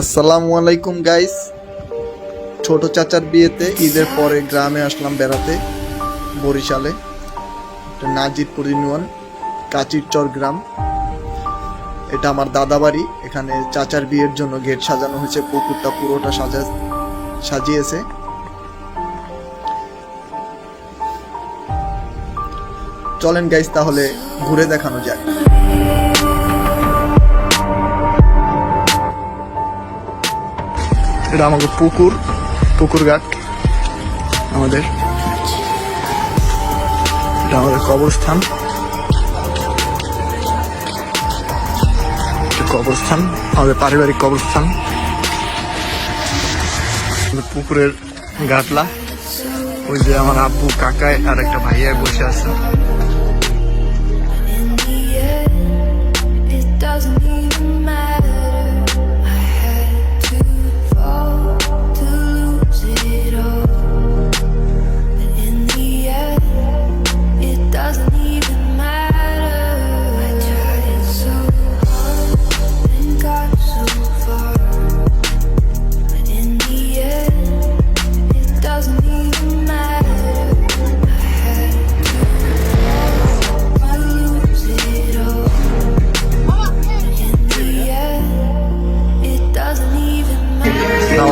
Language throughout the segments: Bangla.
আসসালামু আলাইকুম গাইস ছোট চাচার বিয়েতে ঈদের পরে গ্রামে আসলাম বেড়াতে, বরিশালে। নাজিরপুর ইউনিয়ন, কাচিরচর গ্রাম। এটা আমার দাদা বাড়ি। এখানে চাচার বিয়ের জন্য গেট সাজানো হয়েছে, পুকুরটা পুরোটা সাজা সাজিয়েছে। চলেন গাইস তাহলে ঘুরে দেখানো যাক। এটা আমাদের পুকুর পুকুর ঘাট, আমাদের এটা আমাদের কবরস্থান। কবরস্থান, আমাদের পারিবারিক কবরস্থান। পুকুরের গাটলা ওই যে আমার আব্বু কাকায় আর একটা ভাইয়া বসে আছে।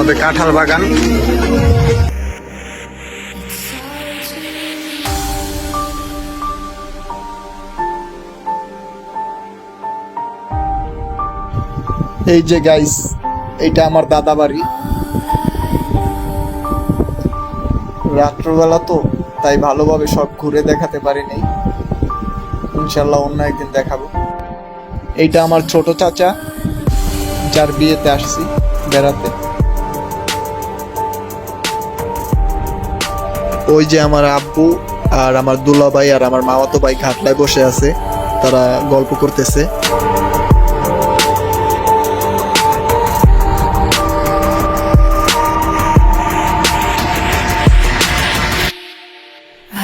আমাদের কাঁঠাল বাগান। এই যে গাইস এটা আমার দাদা বাড়ি। রাত্রবেলা তো, তাই ভালোভাবে সব ঘুরে দেখাতে পারিনি। ইনশাল্লাহ অন্য একদিন দেখাবো। এইটা আমার ছোট চাচা, যার বিয়েতে আসছি বেড়াতে। ওই যে আমার আব্বু আর আমার দুলা ভাই আর আমার মামাতো ভাই ঘাটলায় বসে আছে, তারা গল্প করতেছে।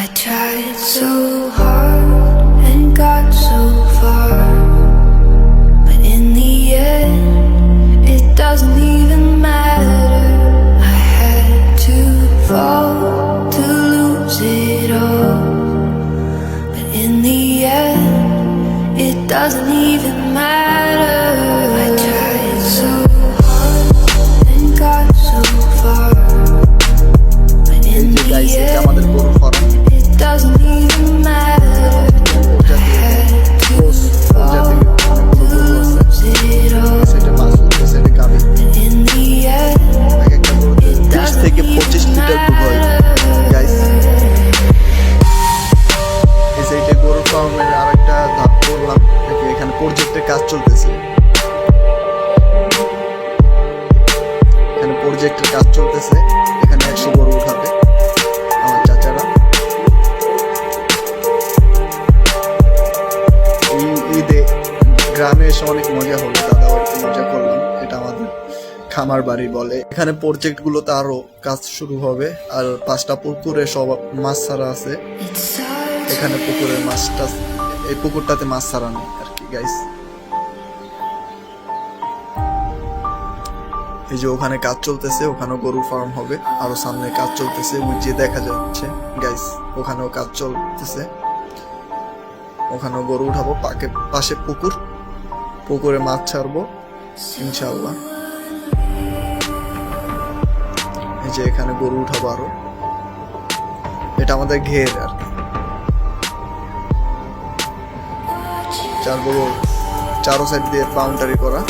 I tried so doesn't even প্রজেক্টের কাজ চলতেছে। এখানে প্রজেক্টের কাজ চলতেছে, এখানে একশো গরু উঠাবে আমার চাচারা। ঈদে গ্রামে এসে অনেক মজা হলো, দাদা বাড়িতে মজা করলাম, এটা আমাদের খামার বাড়ি বলে। এখানে প্রজেক্ট গুলোতে আরও কাজ শুরু হবে, আর পাঁচটা পুকুরে সব মাছ ছাড়া আছে। এখানে পুকুরের মাছটা, এই পুকুরটাতে মাছ ছাড়া নেই। আর কি গাইস এই যে ওখানে কাজ চলতেছে, ওখানেও গরু ফার্ম হবে, আরও সামনে কাজ চলতেছে, ওই যে দেখা যাচ্ছে গাইস ওখানেও কাজ চলতেছে। ওখানেও গরু উঠাবো, পাকে, পাশে পুকুর, পুকুরে মাছ ছাড়বো, ইনশাআল্লাহ। এই যে এখানে গরু উঠাবো আরও। এটা আমাদের ঘের আর কি। চার গরু চারো সাইড দিয়ে বাউন্ডারি করা।